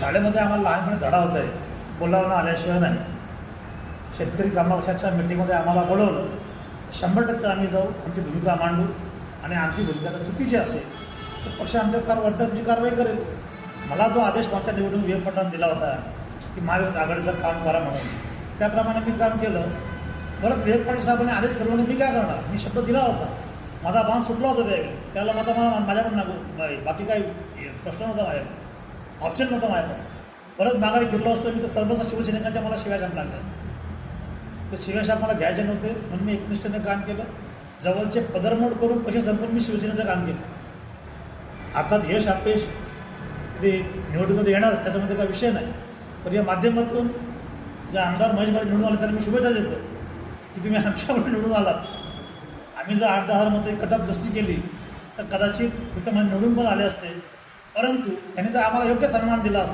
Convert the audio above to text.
शाळेमध्ये आम्हाला लहानपणी धडा होत आहे बोलावणं आल्याशिवाय नाही. शेतकरी कामापक्षाच्या मिटिंगमध्ये आम्हाला बोलवलं. शंभर टक्के आम्ही जाऊ आमची भूमिका मांडू आणि आमची भूमिका जर चुकीची असेल. तर पक्ष आमच्या कार वर्तवणूकची कारवाई करेल. मला जो आदेश मागच्या निवडणूक विवेकपटाने दिला होता की महाविकास आघाडीचं काम करा म्हणून. त्याप्रमाणे मी काम केलं. परत विवेक पाटील साहेबांनी आदेश केला म्हणजे मी काय करणार? मी शब्द दिला होता. माझा बाण सुटला होता त्यावेळी त्याला माझा मला माझ्याकडून नको बाकी काही प्रश्न नव्हता माझ्याकडे. ऑप्शन नव्हतं माझ्याकडे परत माघारी फिरलो असतो मी तर सर्वच शिवसैनिकांच्या मला शिव्याशाप लागल्या तर शिव्याशाप मला घ्यायचे नव्हते म्हणून मी एकनिष्ठेने काम केलं. जवळचे पदरमोड करून पैसे संपून मी शिवसेनेचं काम केलं. अर्थात यश अपयश ते निवडणुकीमध्ये येणार त्याच्यामध्ये काही विषय नाही. पण या माध्यमातून जे आमदार महेशभाई निवडून आले त्यांना मी शुभेच्छा देतो की तुम्ही आमच्याकडे निवडून आलात. आम्ही जर आठ दहा मध्ये कटअप बस्ती केली तर कदाचित तिथं मला निवडून पण आले असते. परंतु त्यांनी जर आम्हाला योग्य सन्मान दिला असता